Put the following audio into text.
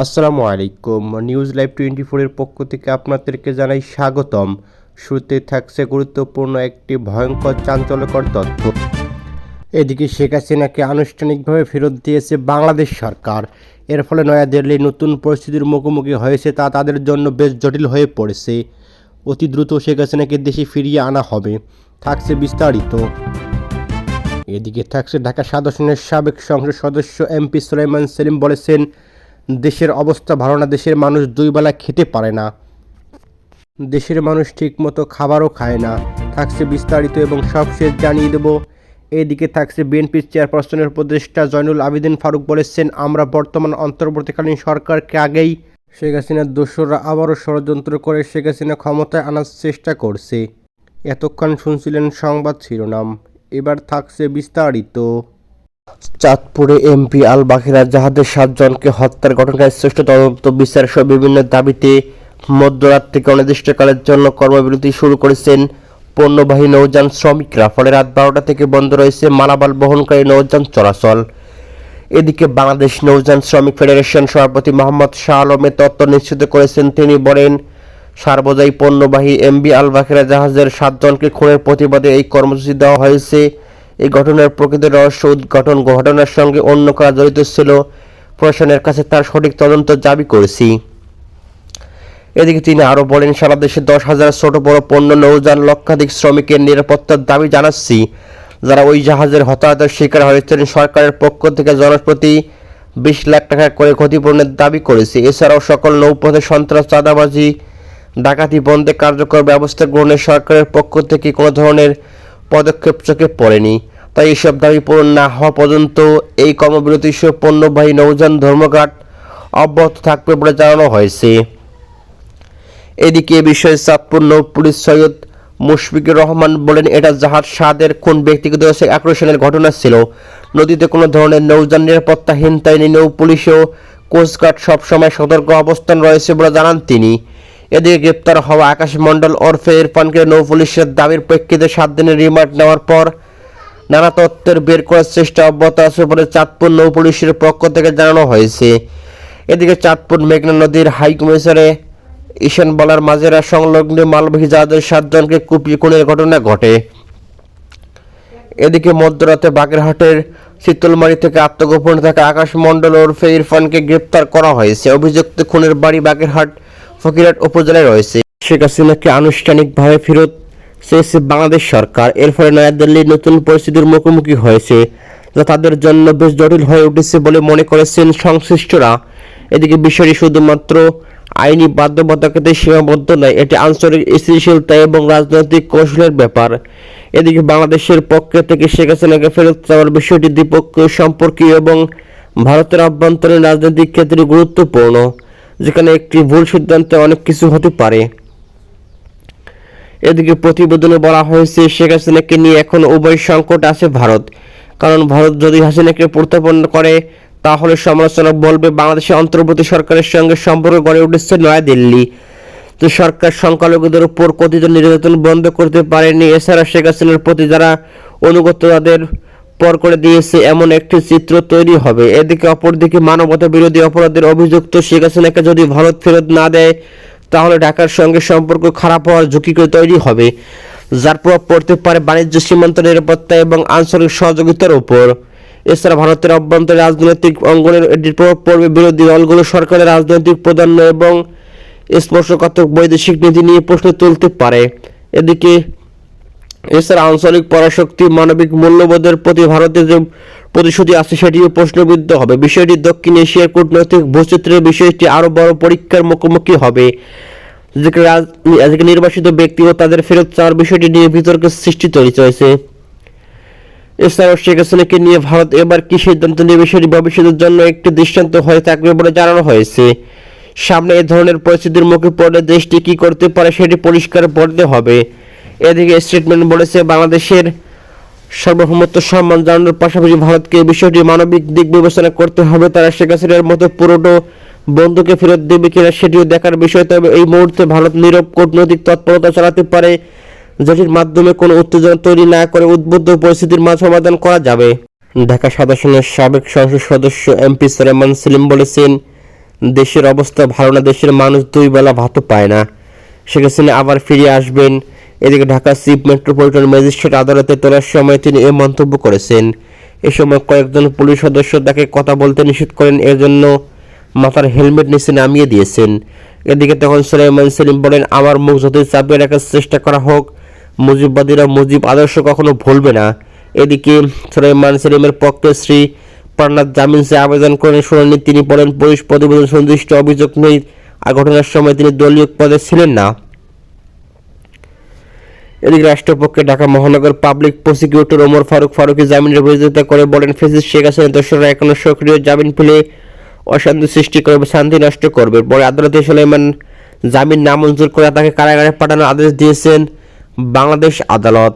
আসসালামু আলাইকুম। News live twenty ফোরের পক্ষ থেকে আপনাদেরকে জানাই স্বাগতম। শুরুতে থাকছে গুরুত্বপূর্ণ একটি ভয়ঙ্কর চাঞ্চল্যকর তথ্য। এদিকে শেখ হাসিনাকে আনুষ্ঠানিকভাবে ফেরত দিয়েছে বাংলাদেশ সরকার। এর ফলে নয়াদিল্লি নতুন পরিস্থিতির মুখোমুখি হয়েছে তা তাদের জন্য বেশ জটিল হয়ে পড়েছে। অতি দ্রুত শেখ হাসিনাকে দেশে ফিরিয়ে আনা হবে, থাকছে বিস্তারিত। এদিকে থাকছে ঢাকা সাদর্শনের সাবেক সংসদ সদস্য এমপি সুলাইমান সেলিম বলেছেন দেশের অবস্থা ভালো না, দেশের মানুষ দুই বেলা খেতে পারে না। দেশের মানুষ ঠিকমতো খাবারও খায় না। থাকছে বিস্তারিত এবং সবশেষ জানিয়ে দেব। এদিকে থাকছে বিএনপির চেয়ারপারসনের উপদেষ্টা জয়নুল আবেদিন ফারুক বলেছেন, আমরা বর্তমান অন্তর্বর্তীকালীন সরকারকে আগেই শেখ হাসিনার দোসররা আবারও ষড়যন্ত্র করে শেখ হাসিনা ক্ষমতায় আনার চেষ্টা করছে। এতক্ষণ শুনছিলেন সংবাদ শিরোনাম। এবার থাকছে বিস্তারিত। চাঁদপুরে এমপি আল বাকিরা জাহাদের সাতজনকে হত্যার ঘটনায় শ্রেষ্ঠ তদন্ত বিচার সহ বিভিন্ন দাবিতে মধ্যরাত থেকে অনির্দিষ্টকালের জন্য কর্মবিরতি শুরু করেছেন পণ্যবাহী নৌযান শ্রমিকরা। ফলে রাত বারোটা থেকে বন্ধ রয়েছে মালামাল বহনকারী নৌযান চলাচল। এদিকে বাংলাদেশ নৌযান শ্রমিক ফেডারেশন সভাপতি মোহাম্মদ শাহ আলমের তত্ত্ব নিশ্চিত করেছেন, তিনি বলেন, সার্বজয়ী পণ্যবাহী এমবি আল বাকিরা জাহাজের সাতজনকে খুনের প্রতিবাদে এই কর্মসূচি দেওয়া হয়েছে। এই ঘটনার প্রকৃত রহস্য উদ্ঘাটন ঘটনার সঙ্গে অন্য কারা জড়িত ছিল প্রশাসনের কাছে তার সঠিক তদন্ত দাবি করেছি। এদিকে তিনি আরও বলেন, সারা দেশে দশ হাজার ছোট বড় পণ্য, নৌযান, লক্ষাধিক শ্রমিকের নিরাপত্তার দাবি জানাচ্ছি। যারা ওই জাহাজের হতাহতের শিকার হয়েছেন, সরকারের পক্ষ থেকে জনপ্রতি বিশ লাখ টাকা করে ক্ষতিপূরণের দাবি করেছে। এছাড়াও সকল নৌপথে সন্ত্রাস, চাঁদাবাজি, ডাকাতি বন্ধে কার্যকর ব্যবস্থা গ্রহণের সরকারের পক্ষ থেকে কোনো ধরনের পদক্ষেপ চোখে পড়েনি। তাই এসব দাবি পূরণ না হওয়া পর্যন্ত এই কর্মবিরতি সহ পণ্যবাহী নৌযান ধর্মঘাট অব্যাহত থাকবে বলে জানানো হয়েছে। এদিকে এ বিষয়ে চাঁদপুর নৌ পুলিশ সৈয়দ মুশফিকুর রহমান বলেন, এটা জাহাজ সাদের কোন ব্যক্তিগত আক্রোশনের ঘটনা ছিল? নদীতে কোনো ধরনের নৌযান নিরাপত্তাহীন, তাই নৌ পুলিশ ও কোস্টগার্ড সবসময় সতর্ক অবস্থান রয়েছে বলে জানান তিনি। এদিকে গ্রেপ্তার হওয়া আকাশ মণ্ডল ওরফে ইরফানকে নৌ পুলিশের দাবির প্রেক্ষিতে সাত দিনের রিমান্ড নেওয়ার পর নানা তত্ত্বের বের করার চেষ্টা অব্যাহত আছে বলে চাঁদপুর নৌ পুলিশের পক্ষ থেকে জানানো হয়েছে। এদিকে চাঁদপুর মেঘনা নদীর হাই কমিশনে ঈশান বলার মাজেরা সংলগ্ন মালবাহী জাহাজের সাতজনকে কুপিয়ে খুনের ঘটনা ঘটে। এদিকে মধ্যরাতে বাগেরহাটের শীতলমারি থেকে আত্মগোপনে থাকা আকাশ মণ্ডল ওরফে ইরফানকে গ্রেপ্তার করা হয়েছে। অভিযুক্ত খুনের বাড়ি বাগেরহাট ফকিরহাট উপজেলায় রয়েছে। শেখ হাসিনাকে আনুষ্ঠানিকভাবে ফেরত চেয়েছে বাংলাদেশ সরকার। এর ফলে নয়াদিল্লি নতুন পরিস্থিতির মুখোমুখি হয়েছে যা তাদের জন্য বেশ জটিল হয়ে উঠেছে বলে মনে করেছেন সংশ্লিষ্টরা। এদিকে বিষয়টি শুধুমাত্র আইনি বাধ্যবাধকতাতে সীমাবদ্ধ নয়, এটি আঞ্চলিক স্থিতিশীলতা এবং রাজনৈতিক কৌশলের ব্যাপার। এদিকে বাংলাদেশের পক্ষ থেকে শেখ হাসিনাকে ফেরত চাওয়ার বিষয়টি দ্বিপক্ষীয়, সম্পর্কীয় এবং ভারতের আভ্যন্তরীণ রাজনৈতিক ক্ষেত্রে গুরুত্বপূর্ণ, যেখানে একটি ভুল সিদ্ধান্তে অনেক কিছু হতে পারে। এদিকে প্রতিবেদনে বলা হয়েছে, শেখ হাসিনাকে নিয়ে এখন উভয় সংকট আছে ভারত। কারণ ভারত যদি হাসিনাকে প্রত্যাপন করে, তাহলে সমালোচনা বলবে, বাংলাদেশের অন্তর্বর্তী সরকারের সঙ্গে সম্পর্ক গড়ে উঠেছে নয়াদিল্লি। তো সরকার সংখ্যালঘুদের উপর কথিত নির্যাতন বন্ধ করতে পারেনি। এছাড়া শেখ হাসিনার প্রতি যারা অনুগত, তাদের পর করে দিয়েছে এমন একটি চিত্র তৈরি হবে। এদিকে অপরদিকে মানবতা বিরোধী অপরাধের অভিযুক্ত শেখ হাসিনাকে যদি ভারত ফেরত না দেয় তাহলে ঢাকার সঙ্গে সম্পর্ক খারাপ হওয়ার ঝুঁকি তৈরি হবে, যার প্রভাব পড়তে পারে বাণিজ্য সীমান্ত নিরাপত্তা এবং আঞ্চলিক সহযোগিতার উপর। এছাড়া ভারতের অভ্যন্তরীণ রাজনৈতিক অঙ্গনের এটির প্রভাব পড়বে বিরোধী দলগুলো, সরকারের রাজনৈতিক প্রাধান্য এবং স্পর্শকাতর বৈদেশিক নীতি নিয়ে প্রশ্ন তুলতে পারে। এদিকে, এছাড়া আঞ্চলিক পরাশক্তি মানবিক মূল্যবোধের প্রতি ভারতের যে প্রতিশ্রুতি আছে, সেটিও প্রশ্নবিদ্ধ হবে। বিষয়টি দক্ষিণ এশিয়ার কূটনৈতিক বৈচিত্র্যের বিষয়টি আরও বড় পরীক্ষার মুখোমুখি হবে। নির্বাসিত ব্যক্তি ও তাদের ফেরত চাওয়ার বিষয়টি নিয়ে বিতর্কের সৃষ্টি তৈরি হয়েছে এছাড়াও শেখ হাসিনাকে নিয়ে ভারত এবার কি সিদ্ধান্ত নেবে সেটি ভবিষ্যতের জন্য একটি দৃষ্টান্ত হয়ে থাকবে বলে জানানো হয়েছে। সামনে এ ধরনের পরিস্থিতির মুখে পড়লে দেশটি কি করতে পারে সেটি পরিষ্কার করতে হবে। এদিকে স্টেটমেন্ট বলেছে, বাংলাদেশের সার্বভৌমত্ব সম্মান জানানোর পাশাপাশি ভারতকে বিষয়টি মানবিক দিক বিবেচনা করতে হবে। তারা শেখ হাসিনার মতো পুরোটো বন্ধুকে ফেরত দেবে কিনা সেটিও দেখার বিষয়। তবে এই মুহূর্তে ভারত নীরব কূটনৈতিক তৎপরতা চালাতে পারে, যেটির মাধ্যমে কোনো উত্তেজনা তৈরি না করে উদ্বুদ্ধ পরিস্থিতির মাঝ সমাধান করা যাবে। ঢাকা সাদাসনের সাবেক সংসদ সদস্য এমপি সুলেমান সেলিম বলেছেন, দেশের অবস্থা ভালো না, দেশের মানুষ দুই বেলা ভাতও পায় না। শেখ হাসিনা আবার ফিরে আসবেন এদিকে ঢাকা চিফ মেট্রোপলিটন ম্যাজিস্ট্রেট আদালতে তোলার সময় তিনি এ মন্তব্য করেছেন। এ সময় কয়েকজন পুলিশ সদস্য তাকে কথা বলতে নিষেধ করেন, এর জন্য মাথার হেলমেট নিচে নামিয়ে দিয়েছেন। এদিকে তখন সুলাইমান সেলিম বলেন, আমার মুখ যতই চাপিয়ে রাখার চেষ্টা করা হোক, মুজিববাদীরা মুজিব আদর্শ কখনো ভুলবে না। এদিকে সুলাইমান সেলিমের পক্ষে শ্রী প্রাণনাথ জামিন চেয়ে আবেদন করেন শুনানি। তিনি বলেন, পুলিশ প্রতিবেদন সুনির্দিষ্ট অভিযোগ নেই, আর ঘটনার সময় তিনি দলীয় পদে ছিলেন না। এদিকে রাষ্ট্রপক্ষে ঢাকা মহানগর পাবলিক প্রসিকিউটর ওমর ফারুক ফারুকি জামিনের বিরোধিতা করে বলেন ফেসিস শেখ হাসিনা দোষরা এখনও সক্রিয় জামিন পেলে অশান্তি সৃষ্টি করবে, শান্তি নষ্ট করবে। পরে আদালতে সুলাইমান জামিন নামঞ্জুর করে তাকে কারাগারে পাঠানোর আদেশ দিয়েছেন বাংলাদেশ আদালত।